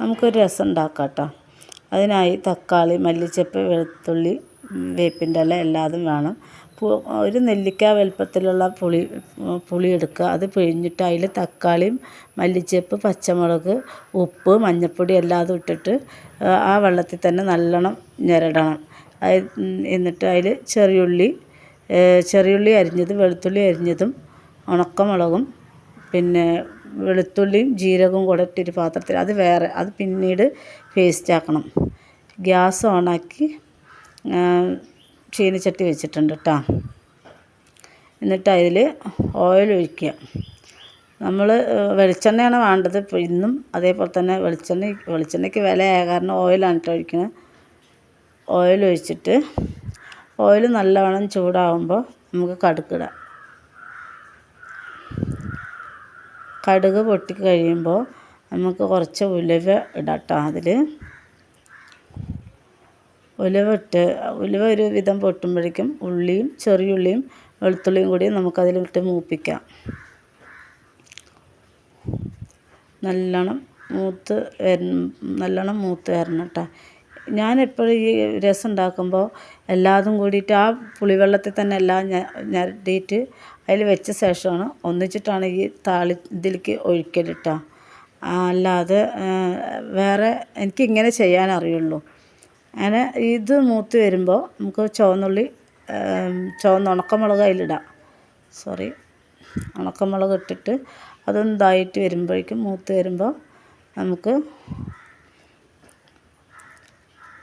നമുക്കൊരു രസം ഉണ്ടാക്കാം കേട്ടോ അതിനായി തക്കാളി മല്ലിച്ചപ്പ് വെളുത്തുള്ളി വേപ്പിന്റെ ഇല എല്ലാതും വേണം. ഒരു നെല്ലിക്ക വലുപ്പത്തിലുള്ള പുളി പുളി എടുക്കുക. അത് പിഴിഞ്ഞിട്ട് അതിൽ തക്കാളിയും മല്ലിച്ചപ്പ് പച്ചമുളക് ഉപ്പ് മഞ്ഞൾപ്പൊടി എല്ലാതും ഇട്ടിട്ട് ആ വെള്ളത്തിൽ തന്നെ നല്ലോണം ഞെരടണം. എന്നിട്ട് അതിൽ ചെറിയുള്ളി ചെറിയുള്ളി അരിഞ്ഞതും വെളുത്തുള്ളി അരിഞ്ഞതും ഉണക്കമുളകും പിന്നെ വെളുത്തുള്ളിയും ജീരകവും കൂടെ ഇട്ടൊരു പാത്രത്തിൽ അത് വേറെ അത് പിന്നീട് പേസ്റ്റ് ആക്കണം. ഗ്യാസ് ഓണാക്കി ചീനച്ചട്ടി വെച്ചിട്ടുണ്ട് കേട്ടോ എന്നിട്ട് അതിൽ ഓയിൽ ഒഴിക്കുക നമ്മൾ വെളിച്ചെണ്ണയാണ് വേണ്ടത്. ഇന്നും അതേപോലെ തന്നെ വെളിച്ചെണ്ണ വെളിച്ചെണ്ണയ്ക്ക് വിലയായ കാരണം ഓയിലാണ് കേട്ടോ ഒഴിക്കുന്നത് ഓയിൽ ഒഴിച്ചിട്ട് ഓയിൽ നല്ലവണ്ണം ചൂടാവുമ്പോൾ നമുക്ക് കടുകിടാം കടുക് പൊട്ടി കഴിയുമ്പോൾ നമുക്ക് കുറച്ച് ഉലുവ ഇടാം കേട്ടോ അതിൽ ഉലുവ ഇട്ട് ഉലുവ ഒരു വിധം പൊട്ടുമ്പോഴേക്കും ഉള്ളിയും ചെറിയുള്ളിയും വെളുത്തുള്ളിയും കൂടി നമുക്കതിലിട്ട് മൂപ്പിക്കാം. നല്ലോണം മൂത്ത് വരണം നല്ലോണം മൂത്ത് വരണം കേട്ടോ ഞാൻ എപ്പോഴും ഈ രസം ഉണ്ടാക്കുമ്പോൾ എല്ലാതും കൂടിയിട്ട് ആ പുളിവെള്ളത്തിൽ തന്നെ എല്ലാം ഞരടിയിട്ട് അതിൽ വെച്ച ശേഷമാണ് ഒന്നിച്ചിട്ടാണ് ഈ താളി ഇതിലേക്ക് ഒഴിക്കൽ കേട്ടോ അല്ലാതെ വേറെ എനിക്ക് ഇങ്ങനെ ചെയ്യാൻ അറിയുള്ളൂ അങ്ങനെ ഇത് മൂത്ത് വരുമ്പോൾ നമുക്ക് ചുവന്നുള്ളി ചുവന്ന ഉണക്കമുളക് അതിലിടാം സോറി ഉണക്കമുളക് ഇട്ടിട്ട് അതൊന്ന് ഇതായിട്ട് വരുമ്പോഴേക്കും മൂത്ത് വരുമ്പോൾ നമുക്ക്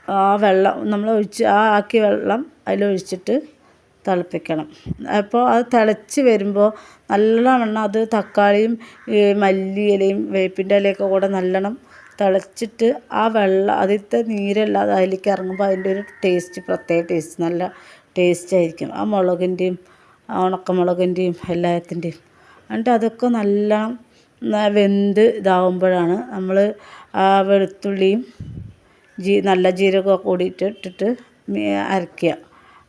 ആ വെള്ളം നമ്മൾ ഒഴിച്ച് ആ ആക്കിയ വെള്ളം അതിലൊഴിച്ചിട്ട് തിളപ്പിക്കണം. അപ്പോൾ അത് തിളച്ച് വരുമ്പോൾ നല്ലവണ്ണം അത് തക്കാളിയും മല്ലിയിലയും വേപ്പിന്റെ ഇലയൊക്കെ കൂടെ നല്ലവണ്ണം തിളച്ചിട്ട് ആ വെള്ളം അതിലത്തെ നീരെല്ലാം അതിലേക്ക് ഇറങ്ങുമ്പോൾ അതിന്റെ ഒരു ടേസ്റ്റ് പ്രത്യേക ടേസ്റ്റ് നല്ല ടേസ്റ്റ് ആയിരിക്കും. ആ മുളകിന്റെയും ആ ഉണക്കമുളകിന്റെയും എല്ലാത്തിന്റെയും. എന്നിട്ട് അതൊക്കെ നല്ലോണം വെന്ത് ഇതാവുമ്പോഴാണ് നമ്മൾ ആ വെളുത്തുള്ളിയും ജീ നല്ല ജീരകമൊക്കെ കൂടിയിട്ട് ഇട്ടിട്ട് അരയ്ക്കുക.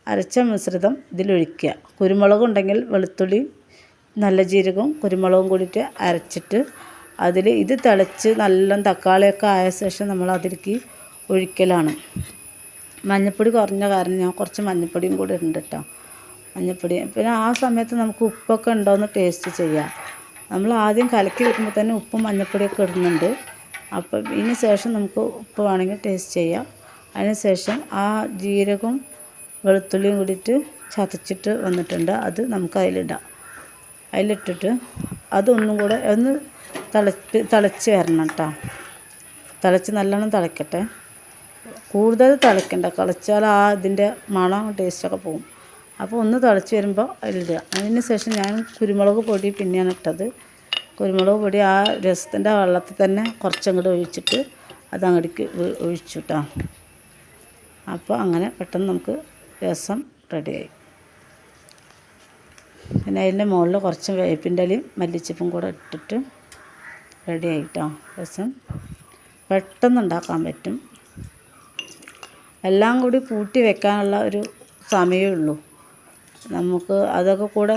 അരച്ച മിശ്രിതം ഇതിലൊഴിക്കുക. കുരുമുളക് ഉണ്ടെങ്കിൽ വെളുത്തുള്ളി നല്ല ജീരകവും കുരുമുളകും കൂടിയിട്ട് അരച്ചിട്ട് അതിൽ ഇത് തിളച്ച് നല്ല തക്കാളിയൊക്കെ ആയ ശേഷം നമ്മൾ അതിലേക്ക് ഒഴിക്കലാണ്. മഞ്ഞൾപ്പൊടി കുറഞ്ഞ കാരണം ഞാൻ കുറച്ച് മഞ്ഞൾപ്പൊടിയും കൂടി ഉണ്ട് കേട്ടോ മഞ്ഞൾപ്പൊടി പിന്നെ ആ സമയത്ത് നമുക്ക് ഉപ്പൊക്കെ ഉണ്ടോയെന്ന് ടേസ്റ്റ് ചെയ്യാം. നമ്മൾ ആദ്യം കലക്കി വെക്കുമ്പോൾ തന്നെ ഉപ്പും മഞ്ഞൾപ്പൊടിയൊക്കെ ഇടുന്നുണ്ട്. അപ്പം ഇതിന് ശേഷം നമുക്ക് ഉപ്പ് വേണമെങ്കിൽ ടേസ്റ്റ് ചെയ്യാം. അതിന് ശേഷം ആ ജീരകവും വെളുത്തുള്ളിയും കൂടിയിട്ട് ചതച്ചിട്ട് വന്നിട്ടുണ്ട്. അത് നമുക്ക് അതിലിടാം. അതിലിട്ടിട്ട് അതൊന്നും കൂടെ ഒന്ന് തിളച്ച് തിളച്ച് വരണം കേട്ടോ തിളച്ച് നല്ലോണം തിളക്കട്ടെ. കൂടുതൽ തിളക്കണ്ട. തിളച്ചാൽ ആ ഇതിന്റെ മണം ടേസ്റ്റൊക്കെ പോകും. അപ്പോൾ ഒന്ന് തിളച്ച് വരുമ്പോൾ അതിലിടുക. അതിന് ശേഷം ഞാൻ കുരുമുളക് പൊടി പിന്നെയാണ് ഇട്ടത്. കുരുമുളക് പൊടി ആ രസത്തിന്റെ വെള്ളത്തിൽ തന്നെ കുറച്ചങ്ങോട്ട് ഒഴിച്ചിട്ട് അത് ഒഴിച്ചു കേട്ടോ അപ്പോൾ അങ്ങനെ പെട്ടെന്ന് നമുക്ക് രസം റെഡിയായി. പിന്നെ അതിന്റെ മുകളിൽ കുറച്ച് വേപ്പിന്റെ ഇലയും മല്ലിച്ചപ്പും കൂടെ ഇട്ടിട്ട് റെഡിയായി കേട്ടോ രസം. പെട്ടെന്ന് ഉണ്ടാക്കാൻ പറ്റും. എല്ലാം കൂടി കൂട്ടി വെക്കാനുള്ള ഒരു സമയമേ ഉള്ളൂ. നമുക്ക് അതൊക്കെ കൂടെ